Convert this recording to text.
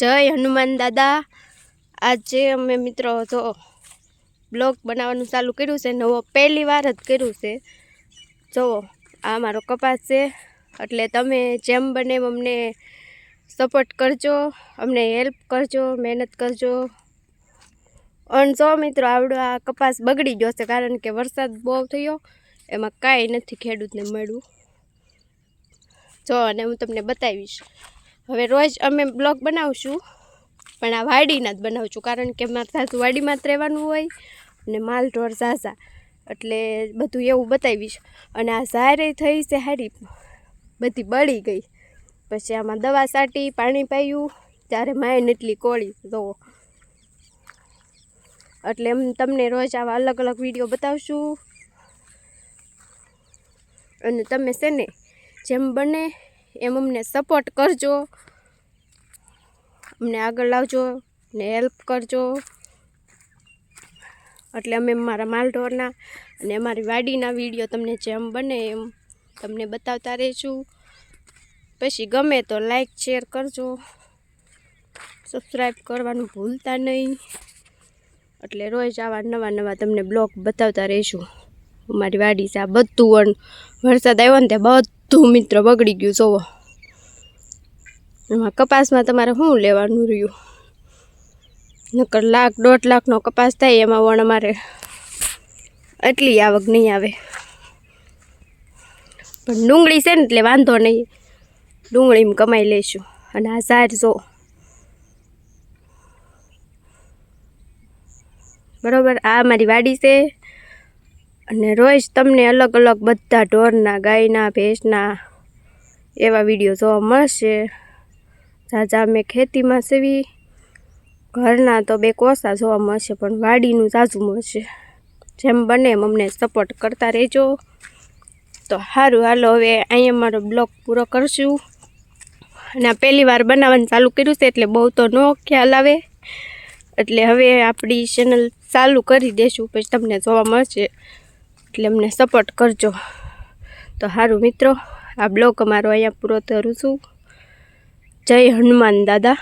જય હનુમાન દાદા. આજે અમે મિત્રો તો બ્લોગ બનાવવાનું ચાલુ કર્યું છે, નવો પહેલી વાર જ કર્યું છે. જુઓ આ મારો કપાસ છે. એટલે તમે જેમ બને અમને સપોર્ટ કરજો, અમને હેલ્પ કરજો, મહેનત કરજો. અને જો મિત્રો, આવડો આ કપાસ બગડી ગયો છે, કારણ કે વરસાદ બહુ થયો, એમાં કાંઈ નથી ખેડૂતને મળ્યું. જો, અને હું તમને બતાવીશ. હવે રોજ અમે બ્લોગ બનાવશું, પણ આ વાડીના જ બનાવશું, કારણ કે મારે સાસુ વાડીમાં જ રહેવાનું હોય અને માલ, ઢોર સાસા એટલે બધું એવું બતાવીશ. અને આ સારી થઈ છે હારી, બધી બળી ગઈ. પછી આમાં દવા છાંટી પાણી પાયું, ત્યારે માયને એટલી કોળી જોવો એટલે એમ તમને રોજ આવા અલગ અલગ વીડિયો બતાવશું. અને તમે છે ને, જેમ બને એમ અમને સપોર્ટ કરજો. અમને આગળ લાવજો ને હેલ્પ કરજો. એટલે અમે મારા માલઢોરના અને અમારી વાડીના વીડિયો તમને જેમ બને એમ તમને બતાવતા રહીશું. પછી ગમે તો લાઈક શેર કરજો. સબસ્ક્રાઈબ કરવાનું ભૂલતા નહીં. એટલે રોજ આવા નવા નવા તમને બ્લોગ બતાવતા રહીશું. અમારી વાડી છે આ બધું વરસાદ આવ્યો ને તે બધું મિત્ર બગડી ગયું, જોવો. એમાં કપાસમાં તમારે શું લેવાનું રહ્યું? નકર લાખ, દોઢ લાખનો કપાસ થાય, એમાં વણ અમારે એટલી આવક નહીં આવે. પણ ડુંગળી છે ને એટલે વાંધો નહીં. ડુંગળીમાં કમાઈ લઈશું. અને આ ઝાડ જો. બરાબર? આ મારી વાડી છે. અને રોજ તમને અલગ અલગ બધા ઢોરના, ગાયના, ભેંસના એવા વીડિયો જોવા મળશે. ઝાઝા અમે ખેતીમાં સેવી, ઘરના તો બે કોસા જોવા મળશે, પણ વાડીનું ઝાઝું મળશે. જેમ બને એમ અમને સપોર્ટ કરતા રહેજો. તો સારું હાલો, હવે અહીંયા મારો બ્લોગ પૂરો કરશું. અને આ પહેલી વાર બનાવવાનું ચાલુ કર્યું છે, એટલે બહુ તો ન ખ્યાલ આવે. એટલે હવે આપણી ચેનલ ચાલુ કરી દેશું, પછી તમને જોવા મળશે. એટલે અમને સપોર્ટ કરજો. તો સારું મિત્રો, આ બ્લોગ અમારો અહીંયા પૂરો કરું છું. જય હનુમાન દાદા.